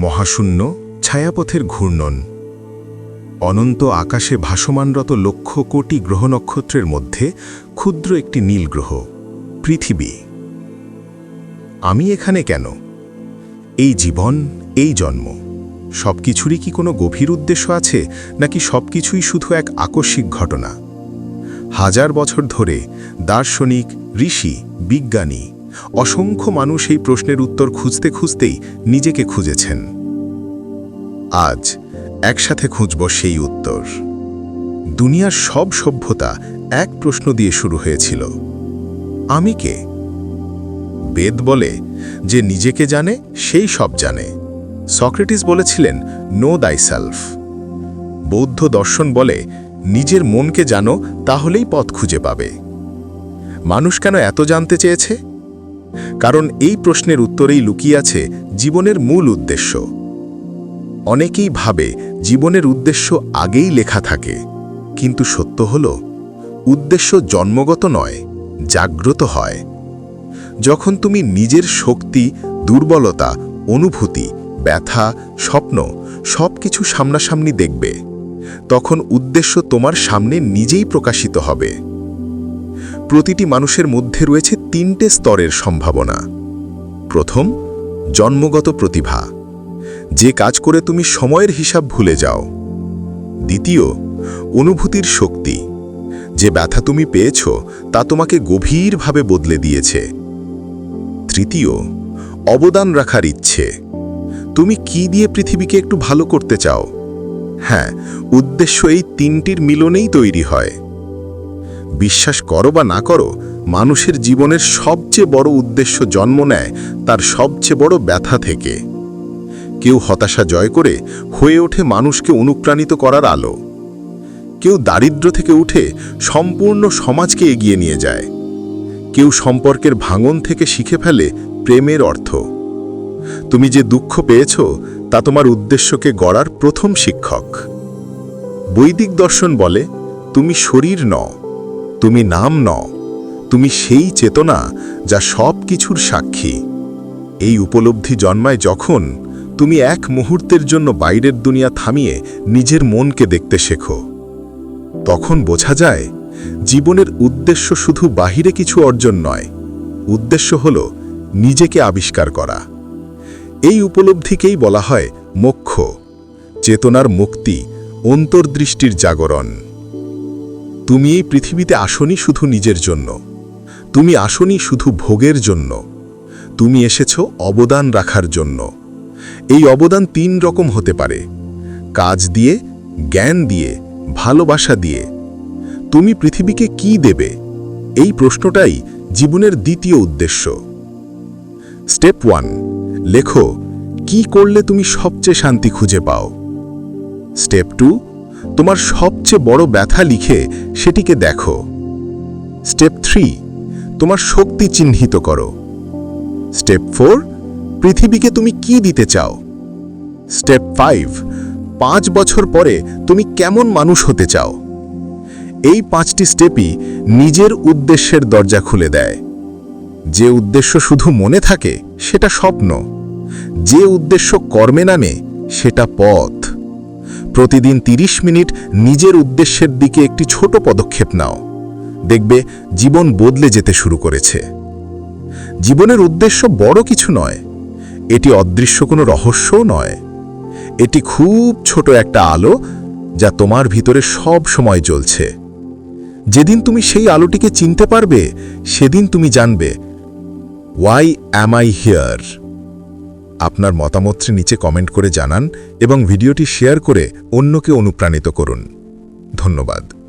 মহাশূন্য ছায়াপথের ঘূর্ণন। অনন্ত আকাশে ভাসমানরত লক্ষ কোটি গ্রহ নক্ষত্রের মধ্যে ক্ষুদ্র একটি নীল গ্রহ, পৃথিবী। আমি এখানে কেন? এই জীবন, এই জন্ম সব কিছুরই কি কোনো গভীর উদ্দেশ্য আছে, নাকি সব কিছুই শুধু এক আকস্মিক ঘটনা? হাজার বছর ধরে দার্শনিক, ঋষি, বিজ্ঞানী অসংখ্য মানুষ এই প্রশ্নের উত্তর খুঁজতে খুঁজতেই নিজেকে খুঁজেছেন। আজ একসাথে খুঁজব সেই উত্তর। দুনিয়ার সব সভ্যতা এক প্রশ্ন দিয়ে শুরু হয়েছিল, আমি কে? বেদ বলে, যে নিজেকে জানে, সেই সব জানে। সক্রেটিস বলেছিলেন নো দাইসেলফ বৌদ্ধ দর্শন বলে, নিজের মনকে জানো, তাহলেই পথ খুঁজে পাবে। মানুষ কেন এত জানতে চেয়েছে? কারণ এই প্রশ্নের উত্তরেই লুকিয়ে আছে জীবনের মূল উদ্দেশ্য। অনেকেই ভাবে জীবনের উদ্দেশ্য আগেই লেখা থাকে, কিন্তু সত্য হল, উদ্দেশ্য জন্মগত নয়, জাগ্রত হয়। যখন তুমি নিজের শক্তি, দুর্বলতা, অনুভূতি, ব্যথা, স্বপ্ন সব কিছু সামনাসামনি দেখবে, তখন উদ্দেশ্য তোমার সামনে নিজেই প্রকাশিত হবে। প্রতিটি মানুষের মধ্যে রয়েছে তিনটে স্তরের সম্ভাবনা। প্রথম, জন্মগত প্রতিভা। যে কাজ করে তুমি সময়ের হিসাব ভুলে যাও। দ্বিতীয়, অনুভূতির শক্তি। যে ব্যথা তুমি পেয়েছ, তা তোমাকে গভীরভাবে বদলে দিয়েছে। তৃতীয়, অবদান রাখার ইচ্ছে। তুমি কি দিয়ে পৃথিবীকে একটু ভালো করতে চাও? হ্যাঁ উদ্দেশ্য এই তিনটির মিলনেই তৈরি হয়। বিশ্বাস করো বা না করো, মানুষের জীবনের সবচেয়ে বড় উদ্দেশ্য জন্ম নেয় তার সবচেয়ে বড় ব্যথা থেকে। কেউ হতাশা জয় করে হয়ে ওঠে মানুষকে অনুপ্রাণিত করার আলো। কেউ দারিদ্র থেকে উঠে সম্পূর্ণ সমাজকে এগিয়ে নিয়ে যায়। কেউ সম্পর্কের ভাঙন থেকে শিখে ফেলে প্রেমের অর্থ। তুমি যে দুঃখ পেয়েছ, তা তোমার উদ্দেশ্যকে গড়ার প্রথম শিক্ষক। বৈদিক দর্শন বলে, তুমি শরীর ন তুমি নাম ন তুমি সেই চেতনা যা সব কিছুর সাক্ষী। এই উপলব্ধি জন্মায় যখন তুমি এক মুহূর্তের জন্য বাইরের দুনিয়া থামিয়ে নিজের মনকে দেখতে শেখো। তখন বোঝা যায়, জীবনের উদ্দেশ্য শুধু বাহিরে কিছু অর্জন নয়, উদ্দেশ্য হল নিজেকে আবিষ্কার করা। এই উপলব্ধিকেই বলা হয় মোক্ষ, চেতনার মুক্তি, অন্তর্দৃষ্টির জাগরণ। তুমি এই পৃথিবীতে আসনি শুধু নিজের জন্য। তুমি আসনি শুধু ভোগের জন্য। তুমি এসেছ অবদান রাখার জন্য। এই অবদান তিন রকম হতে পারে। কাজ দিয়ে, জ্ঞান দিয়ে, ভালোবাসা দিয়ে। তুমি পৃথিবীকে কি দেবে? এই প্রশ্নটাই জীবনের দ্বিতীয় উদ্দেশ্য। স্টেপ ওয়ান, লেখো, কি করলে তুমি সবচেয়ে শান্তি খুঁজে পাও? স্টেপ টু তোমার সবচেয়ে বড় ব্যথা লিখে সেটিকে দেখো। স্টেপ থ্রি, তোমার শক্তি চিহ্নিত করো। স্টেপ ফোর, পৃথিবীকে তুমি কি দিতে চাও? স্টেপ ফাইভ, পাঁচ বছর পরে তুমি কেমন মানুষ হতে চাও? এই পাঁচটি স্টেপই নিজের উদ্দেশ্যের দরজা খুলে দেয়। যে উদ্দেশ্য শুধু মনে থাকে, সেটা স্বপ্ন। যে উদ্দেশ্য কর্মে নামে, সেটা পথ। প্রতিদিন ৩০ মিনিট নিজের উদ্দেশ্যের দিকে একটি ছোট পদক্ষেপ নাও। দেখবে, জীবন বদলে যেতে শুরু করেছে। জীবনের উদ্দেশ্য বড় কিছু নয়, এটি অদৃশ্য কোনো রহস্যও নয়। এটি খুব ছোট একটা আলো যা তোমার ভিতরে সব সময় জ্বলছে। যেদিন তুমি সেই আলোটিকে চিনতে পারবে, সেদিন তুমি জানবে ওয়াই অ্যাম আই হিয়ার আপনার মতামতটি নিচে কমেন্ট করে জানান এবং ভিডিওটি শেয়ার করে অন্যকে অনুপ্রাণিত করুন। ধন্যবাদ।